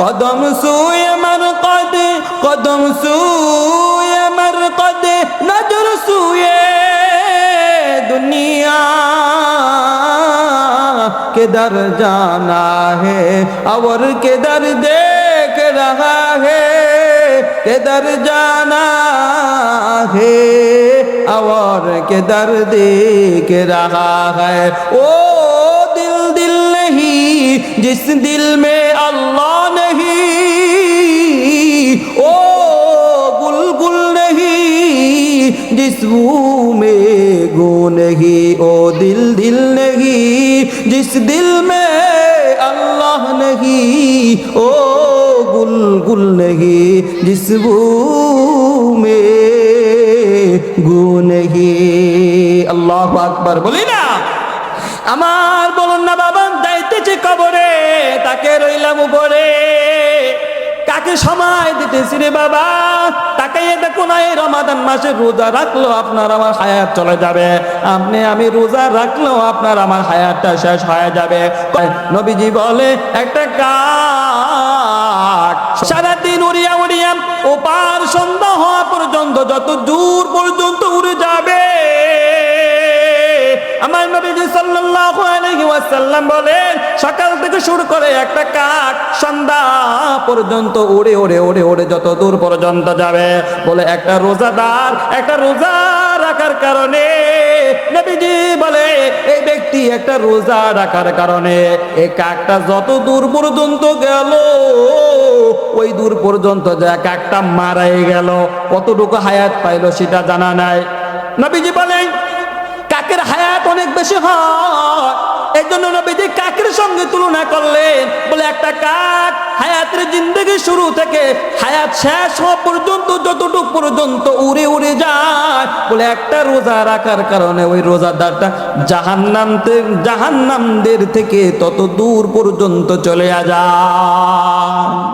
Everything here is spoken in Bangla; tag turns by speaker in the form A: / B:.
A: कदम सूए मरकद कदम सूए मरकद नज़र सूए दुनिया किधर जाना है और किधर देख रहा है, किधर जाना है और किधर देख रहा है। ओ दिल दिल नहीं, जिस दिल में नहीं जिस मुंह में गो नहीं ओ दिल दिल नहीं जिस दिल में अल्लाह नहीं ओ गुल गुल नहीं जिस मुंह में गो नहीं अल्लाह আকবার বলি না আমার বলুন না বাবা যাইতেছে কবরে তাকে রইলাম উপরে কাকে সময় দিতেছি রে বাবা তাকে দেখো না এই রমাদান মাসে রোজা রাখল আপনার আমার হায়াত চলে যাবে। আপনি, আমি রোজা রাখলেও আপনার আমার হায়াতটা শেষ হয়ে যাবে। নবীজি বলে, একটা কাক সারাদিন উড়িয়া উড়িয়া ওপার সন্ধ্যা হওয়া পর্যন্ত, যত দূর পর্যন্ত উড়ে যাবে। আমার নবীজি সাল্লাল্লাহু আলাইহি ওয়াসাল্লাম বলেন, সকাল থেকে শুরু করে একটা কাক পর্যন্ত উড়ে উড়ে উড়ে উড়ে যত দূর পর্যন্ত যাবে। বলে, একটা রোজাদার, একটা রোজা রাখার কারণে নবীজি বলে, এই ব্যক্তি একটা রোজা রাখার কারণে এই কাকটা যত দূর পর্যন্ত গেল, ওই দূর পর্যন্ত যা কাকটা মারাই গেল, কতটুকু হায়াত পাইলো সেটা জানা নাই। নবীজি বলেন, কাকের হায়াত অনেক বেশি হয়। এই জন্য নবীজি কাকের সঙ্গে তুলনা করলেন। বলে, একটা কাক শুরু থেকে হায়াত শেষ হওয়া পর্যন্ত, যতটুকু পর্যন্ত উড়ে উড়ে যায়, বলে একটা রোজা রাখার কারণে ওই রোজাদারটা জাহান্নাম জাহান্নামদের থেকে তত দূর পর্যন্ত চলে যায়।